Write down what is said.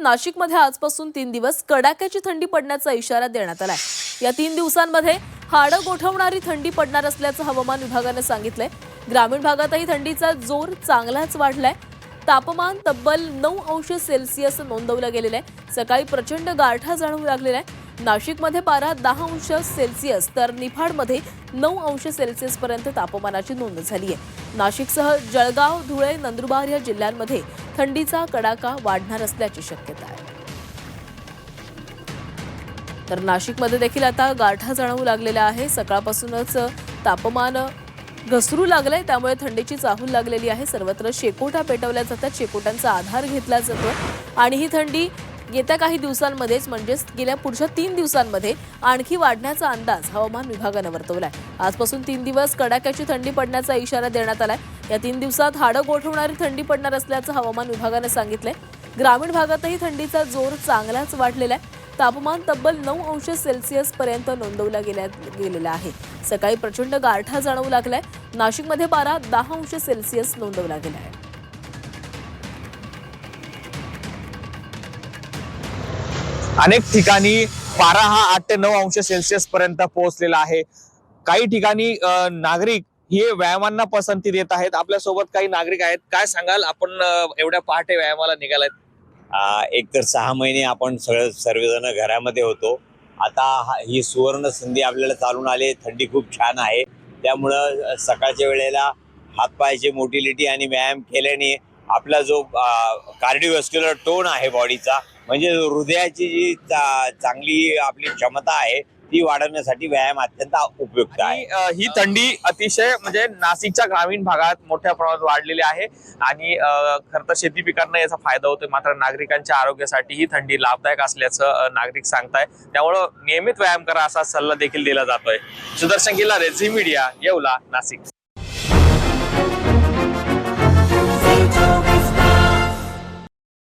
नाशिकमध्ये आजपासून तीन दिवस कडाक्याची थंडी पडण्याचा इशारा देण्यात आलाय. या तीन दिवसांमध्ये हाडं गोठवणारी थंडी पडणार असल्याचं हवामान विभागानं सांगितलंय. ग्रामीण भागातही थंडीचा जोर चांगलाच वाढलाय. तापमान तब्बल नऊ अंश सेल्सिअस नोंदवलं गेलेलं आहे. सकाळी प्रचंड गारठा जाणवू लागलेला आहे. नाशिकमध्ये पारा दहा अंश सेल्सिअस तर निफाडमध्ये नऊ अंश सेल्सिअस पर्यंत तापमानाची नोंद झाली आहे. नाशिकसह जळगाव धुळे नंदुरबार या जिल्ह्यांमध्ये थंडीचा कडाका वाढणार असल्याची शक्यता आहे. तर नाशिकमध्ये देखील आता गारठा जाणवू लागलेला आहे. सकाळपासूनच तापमान घसरू लागलंय त्यामुळे थंडीची चाहूल लागलेली आहे. सर्वत्र शेकोटा पेटवल्या जातात शेकोट्यांचा आधार घेतला जातो आणि ही थंडी येत्या काही दिवसांमध्येच म्हणजेच गेल्या पुढच्या तीन दिवसांमध्ये आणखी वाढण्याचा अंदाज हवामान विभागानं वर्तवलाय. आजपासून तीन दिवस कडाक्याची थंडी पडण्याचा इशारा देण्यात आलाय. या तीन दिवसात हाडं गोठवणारी थंडी पडणार असल्याचं हवामान विभागानं सांगितलंय. ग्रामीण भागातही थंडीचा जोर चांगलाच वाढलेला आहे. तापमान तब्बल नऊ अंश सेल्सिअस पर्यंत नोंदवला गेल्या गेलेला आहे. सकाळी प्रचंड गारठा जाणवू लागलाय. नाशिकमध्ये पारा दहा अंश सेल्सिअस नोंदवला गेला आहे अनेक ठिकाणी पारा हा आठ ते नऊ अंश सेल्सिअस पर्यंत पोहोचलेला आहे. काही ठिकाणी नागरिक हे व्यायामांना पसंती देत आहेत. आपल्यासोबत काही नागरिक आहेत. काय सांगाल? आपण एवढ्या पहाटे व्यायामाला निघालाय एक तर सहा महिने आपण सगळं सर्वजण घरामध्ये होतो. आता हा- ही सुवर्ण संधी आपल्याला चालून आली. थंडी खूप छान आहे. त्यामुळं सकाळच्या वेळेला हातपायाची मोटिलिटी आणि व्यायाम केल्याने आपला जो कार्डिओस्क्युलर टोन आहे बॉडीचा म्हणजे हृदयाची जी चांगली आपली क्षमता आहे ती वाढवण्यासाठी व्यायाम अत्यंत उपयुक्त आहे. ही थंडी अतिशय म्हणजे नाशिकच्या ग्रामीण भागात मोठ्या प्रमाणात वाढलेली आहे. आणि खर तर शेती पिकांना याचा फायदा होतोय. मात्र नागरिकांच्या आरोग्यासाठी ही थंडी लाभदायक असल्याचं नागरिक सांगताय त्यामुळं नियमित व्यायाम करा असा सल्ला देखील दिला जातोय. सुदर्शन गिल्लारे रेझी मीडिया येवला नाशिक.